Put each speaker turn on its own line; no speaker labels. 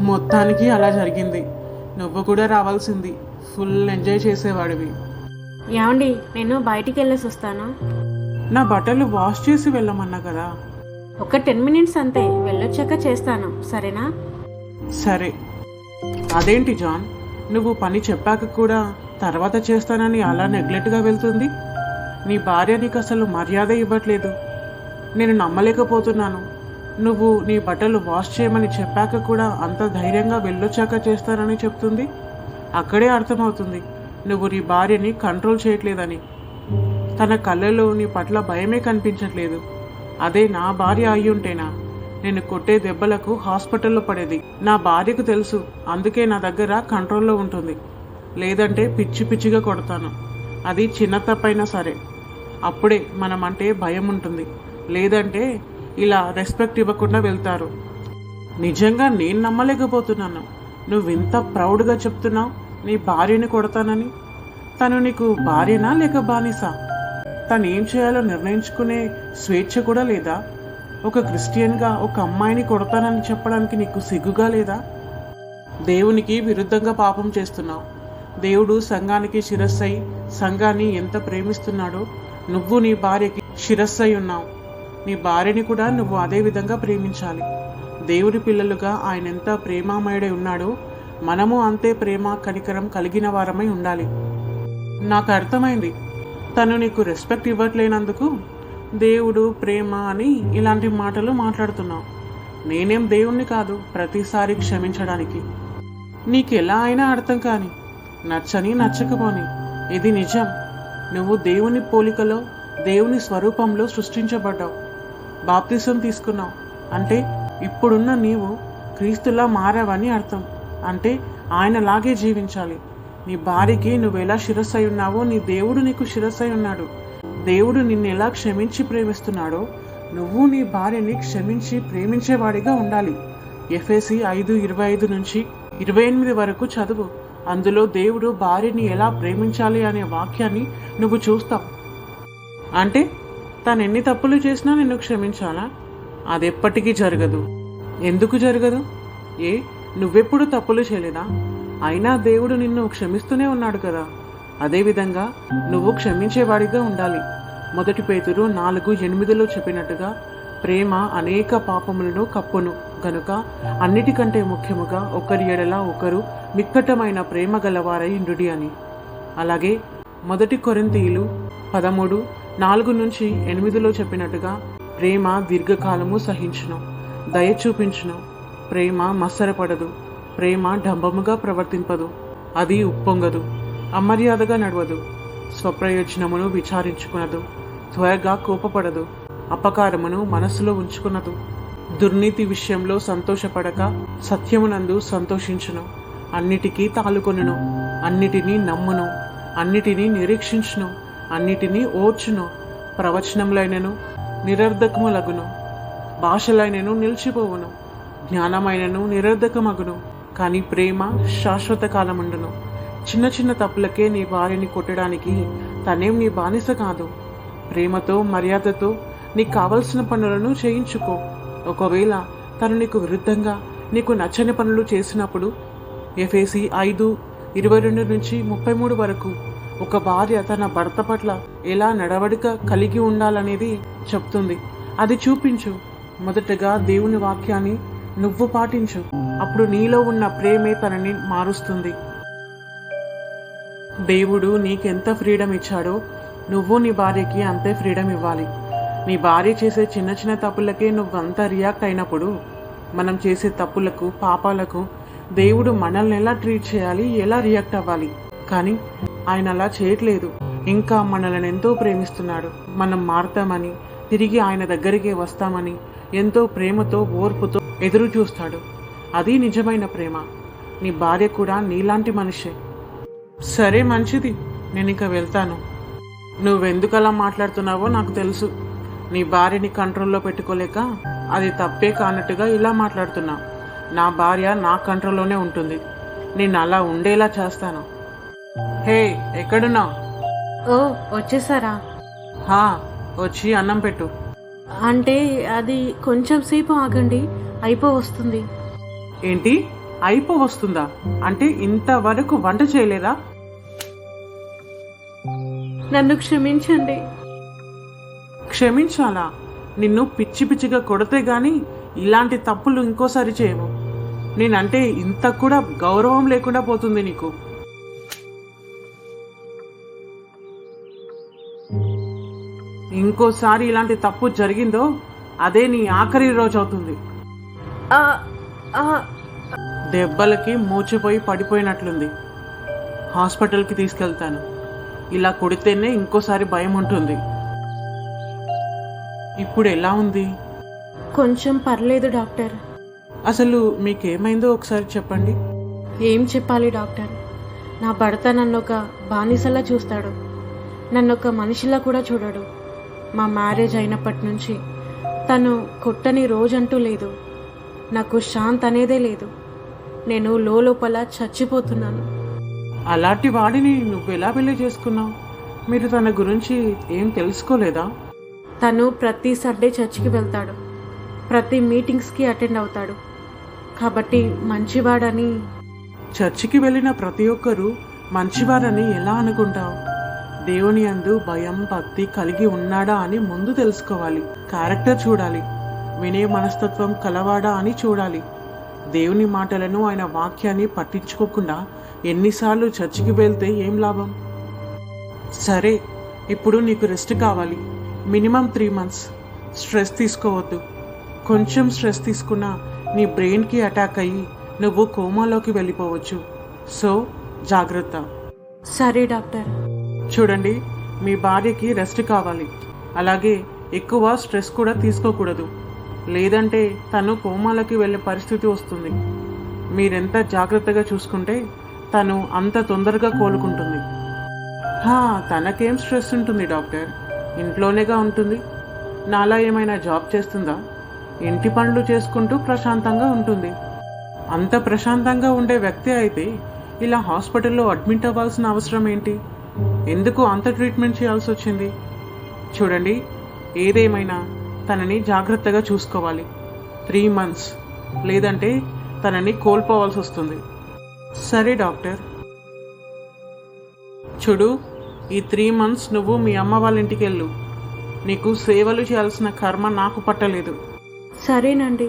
మొత్తానికి అలా జరిగింది. నువ్వు కూడా రావాల్సింది ఫుల్ ఎంజాయ్ చేసేవాడివి.
ఏమండి నేను బయటికి వెళ్ళేసి వస్తాను.
నా బట్టలు వాష్ చేసి వెళ్ళమన్నా కదా?
ఒక టెన్ మినిట్స్ అంతే వెళ్ళొచ్చాక చేస్తాను. సరేనా?
సరే. అదేంటి జాన్? నువ్వు పని చెప్పాక కూడా తర్వాత చేస్తానని అలా నెగ్లెక్ట్గా వెళ్తుంది? నీ భార్య నీకు అసలు మర్యాద ఇవ్వట్లేదు. నేను నమ్మలేకపోతున్నాను. నువ్వు నీ బట్టలు వాష్ చేయమని చెప్పాక కూడా అంత ధైర్యంగా వెళ్ళొచ్చాక చేస్తానని చెప్తుంది. అక్కడే అర్థమవుతుంది. నువ్వు నీ భార్యని కంట్రోల్ చేయట్లేదని. తన కళ్ళలో నీ పట్ల భయమే కనిపించట్లేదు. అదే నా భార్య అయి ఉంటేనా నేను కొట్టే దెబ్బలకు హాస్పిటల్లో పడేది. నా భార్యకు తెలుసు. అందుకే నా దగ్గర కంట్రోల్లో ఉంటుంది. లేదంటే పిచ్చి పిచ్చిగా కొడతాను. అది చిన్న తప్పైనా సరే. అప్పుడే మనం అంటే భయం ఉంటుంది లేదంటే ఇలా రెస్పెక్ట్ ఇవ్వకుండా వెళ్తారు. నిజంగా నేను నమ్మలేకపోతున్నాను. నువ్వు ఇంత ప్రౌడ్గా చెప్తున్నావు నీ భార్యని కొడతానని. తను నీకు భార్యనా లేక బానిసా? తను ఏం చేయాలో నిర్ణయించుకునే స్వేచ్ఛ కూడా లేదా? ఒక క్రిస్టియన్గా ఒక అమ్మాయిని కొడతానని చెప్పడానికి నీకు సిగ్గుగా లేదా? దేవునికి విరుద్ధంగా పాపం చేస్తున్నావు. దేవుడు సంఘానికి శిరస్సై సంఘాన్ని ఎంత ప్రేమిస్తున్నాడో నువ్వు నీ భార్యకి శిరస్సై ఉన్నావు. నీ భార్యని కూడా నువ్వు అదే విధంగా ప్రేమించాలి. దేవుడి పిల్లలుగా ఆయన ఎంత ప్రేమామయుడై ఉన్నాడో మనము అంతే ప్రేమ కనికరం కలిగిన వారమై ఉండాలి. నాకు అర్థమైంది. తను నీకు రెస్పెక్ట్ ఇవ్వట్లేనందుకు దేవుడు ప్రేమ అని ఇలాంటి మాటలు మాట్లాడుతున్నావు. నేనేం దేవుణ్ణి కాదు ప్రతిసారి క్షమించడానికి. నీకెలా అయినా అర్థం కాని నచ్చని నచ్చకపోని. ఇది నిజం. నువ్వు దేవుని పోలికలో దేవుని స్వరూపంలో సృష్టించబడ్డావు. బాప్తిసం తీసుకున్నావు. అంటే ఇప్పుడున్న నీవు క్రీస్తులా మారావని అర్థం. అంటే ఆయనలాగే జీవించాలి. నీ భార్యకి నువ్వు ఎలా శిరస్సు అయి ఉన్నావో నీ దేవుడు నీకు శిరస్సు అయి ఉన్నాడు. దేవుడు నిన్ను ఎలా క్షమించి ప్రేమిస్తున్నాడో నువ్వు నీ భార్యని క్షమించి ప్రేమించేవాడిగా ఉండాలి. ఎఫ్ఎసి ఐదు ఇరవై ఐదు నుంచి ఇరవై ఎనిమిది వరకు చదువు. అందులో దేవుడు భార్యని ఎలా ప్రేమించాలి అనే వాక్యాన్ని నువ్వు చూస్తావు. అంటే తను ఎన్ని తప్పులు చేసినా నిన్ను క్షమించాలా? అది ఎప్పటికీ జరగదు. ఎందుకు జరగదు? ఏ నువ్వెప్పుడు తప్పులు చేయలేదా? అయినా దేవుడు నిన్ను క్షమిస్తూనే ఉన్నాడు కదా. అదేవిధంగా నువ్వు క్షమించేవాడిగా ఉండాలి. మొదటి పేతురు నాలుగు ఎనిమిదిలో చెప్పినట్టుగా ప్రేమ అనేక పాపములను కప్పును. గనుక అన్నిటికంటే ముఖ్యముగా ఒకరి ఎడల ఒకరు మిక్కటమైన ప్రేమ గలవారై అని. అలాగే మొదటి కొరింతీయులు పదమూడు నాలుగు నుంచి ఎనిమిదిలో చెప్పినట్టుగా ప్రేమ దీర్ఘకాలము సహించును దయ చూపించును. ప్రేమ మత్సరపడదు ప్రేమ డంబముగా ప్రవర్తింపదు అది ఉప్పొంగదు అమర్యాదగా నడవదు స్వప్రయోజనమును విచారించుకునదు త్వరగా కోపపడదు అపకారమును మనస్సులో ఉంచుకున్నదు దుర్నీతి విషయంలో సంతోషపడక సత్యమునందు సంతోషించును అన్నిటికీ తాలుకొనును అన్నిటినీ నమ్మును అన్నిటినీ నిరీక్షించును. అన్నిటినీ ఓర్చును ప్రవచనములైనను నిరర్ధకములగును భాషలైనను నిలిచిపోవును జ్ఞానమైనను నిరర్ధకమగును కానీ ప్రేమ శాశ్వత కాలముండును. చిన్న చిన్న తప్పులకే నీ భార్యని కొట్టడానికి తనేం నీ బానిస కాదు. ప్రేమతో మర్యాదతో నీకు కావలసిన పనులను చేయించుకో. ఒకవేళ తను నీకు విరుద్ధంగా నీకు నచ్చని పనులు చేసినప్పుడు ఎఫ్ఏసి ఐదు ఇరవై రెండు నుంచి ముప్పై మూడు వరకు ఒక భార్య తన భర్త పట్ల ఎలా నడవడిక కలిగి ఉండాలనేది చెప్తుంది. అది చూపించు. మొదటగా దేవుని వాక్యాన్ని నువ్వు పాటించు. అప్పుడు నీలో ఉన్న ప్రేమే తనని మారుస్తుంది. దేవుడు నీకెంత ఫ్రీడమ్ ఇచ్చాడో నువ్వు నీ భార్యకి అంతే ఫ్రీడమ్ ఇవ్వాలి. నీ భార్య చేసే చిన్న చిన్న తప్పులకే నువ్వంతా రియాక్ట్ అయినప్పుడు మనం చేసే తప్పులకు పాపాలకు దేవుడు మనల్ని ఎలా ట్రీట్ చేయాలి ఎలా రియాక్ట్ అవ్వాలి? కానీ ఆయన అలా చేయట్లేదు. ఇంకా మనల్ని ఎంతో ప్రేమిస్తున్నాడు. మనం మారుతామని తిరిగి ఆయన దగ్గరికే వస్తామని ఎంతో ప్రేమతో ఓర్పుతో ఎదురు చూస్తాడు. అది నిజమైన ప్రేమ. నీ భార్య కూడా నీలాంటి మనిషే. సరే మంచిది. నేను ఇక వెళ్తాను. నువ్వెందుకు అలా మాట్లాడుతున్నావో నాకు తెలుసు. నీ భార్యని కంట్రోల్లో పెట్టుకోలేక అది తప్పే కానట్టుగా ఇలా మాట్లాడుతున్నా. నా భార్య నా కంట్రోల్లోనే ఉంటుంది. నేను అలా ఉండేలా చేస్తాను. హే ఎక్కడున్నావు?
ఓ వచ్చేసారా?
హా వచ్చి అన్నం పెట్టు.
అంటే అది కొంచెం సేపు ఆగండి అయిపో వస్తుంది.
ఏంటి? అయిపో వస్తుందా? అంటే ఇంతవరకు వంట చేయలేదా?
నన్ను క్షమించండి.
క్షమించాలా? నిన్ను పిచ్చి పిచ్చిగా కొడితే గాని ఇలాంటి తప్పులు ఇంకోసారి చేయవు. నేనంటే ఇంత కూడా గౌరవం లేకుండా పోతుంది నీకు. ఇంకోసారి ఇలాంటి తప్పు జరిగిందో అదే నీ ఆఖరి రోజు అవుతుంది. దెబ్బలకి మూచిపోయి పడిపోయినట్లుంది. హాస్పిటల్కి తీసుకెళ్తాను. ఇలా కొడితేనే ఇంకోసారి భయం ఉంటుంది. ఇప్పుడు ఎలా ఉంది?
కొంచెం పర్లేదు డాక్టర్.
అసలు మీకేమైందో ఒకసారి చెప్పండి.
ఏం చెప్పాలి డాక్టర్? నా భర్త నన్ను ఒక బానిసలా చూస్తాడు. నన్ను ఒక మనిషిలా కూడా చూడడు. మా మ్యారేజ్ అయినప్పటి నుంచి తను కొట్టని రోజంటూ లేదు. నాకు శాంత్ అనేదే లేదు. నేను లోపల చచ్చిపోతున్నాను.
అలాంటి వాడిని నువ్వెలా పెళ్ళి చేసుకున్నావు? మీరు తన గురించి ఏం తెలుసుకోలేదా?
తను ప్రతి సండే చర్చికి వెళ్తాడు. ప్రతి మీటింగ్స్కి అటెండ్ అవుతాడు. కాబట్టి మంచివాడని
చర్చికి వెళ్ళిన ప్రతి ఒక్కరూ మంచివారని ఎలా అనుకుంటావు? దేవుని అందు భయం భక్తి కలిగి ఉన్నాడా అని ముందు తెలుసుకోవాలి. క్యారెక్టర్ చూడాలి. వినే మనస్తత్వం కలవాడా అని చూడాలి. దేవుని మాటలను ఆయన వాక్యాన్ని పట్టించుకోకుండా ఎన్నిసార్లు చర్చికి వెళ్తే ఏం లాభం? సరే ఇప్పుడు నీకు రెస్ట్ కావాలి. Minimum three months. స్ట్రెస్ తీసుకోవద్దు. కొంచెం స్ట్రెస్ తీసుకున్నా నీ బ్రెయిన్కి అటాక్ అయ్యి నువ్వు కోమాలోకి వెళ్ళిపోవచ్చు. సో జాగ్రత్త.
సరే డాక్టర్.
చూడండి మీ భార్యకి రెస్ట్ కావాలి. అలాగే ఎక్కువ స్ట్రెస్ కూడా తీసుకోకూడదు. లేదంటే తను కోమాలకి వెళ్ళే పరిస్థితి వస్తుంది. మీరెంత జాగ్రత్తగా చూసుకుంటే తను అంత తొందరగా కోలుకుంటుంది. హా తనకేం స్ట్రెస్ ఉంటుంది డాక్టర్? ఇంట్లోనేగా ఉంటుంది. నాలా ఏమైనా జాబ్ చేస్తుందా? ఇంటి పనులు చేసుకుంటూ ప్రశాంతంగా ఉంటుంది. అంత ప్రశాంతంగా ఉండే వ్యక్తి అయితే ఇలా హాస్పిటల్లో అడ్మిట్ అవ్వాల్సిన అవసరం ఏంటి? ఎందుకు అంత ట్రీట్మెంట్ చేయాల్సి వచ్చింది? చూడండి ఏదేమైనా తనని జాగ్రత్తగా చూసుకోవాలి. త్రీ మంత్స్ లేదంటే తనని కోల్పోవాల్సి వస్తుంది. సరే డాక్టర్. చూడు ఈ త్రీ మంత్స్ నువ్వు మీ అమ్మ వాళ్ళ ఇంటికి వెళ్ళు నీకు సేవలు చేయాల్సిన కర్మ నాకు పట్టలేదు.
సరేనండి.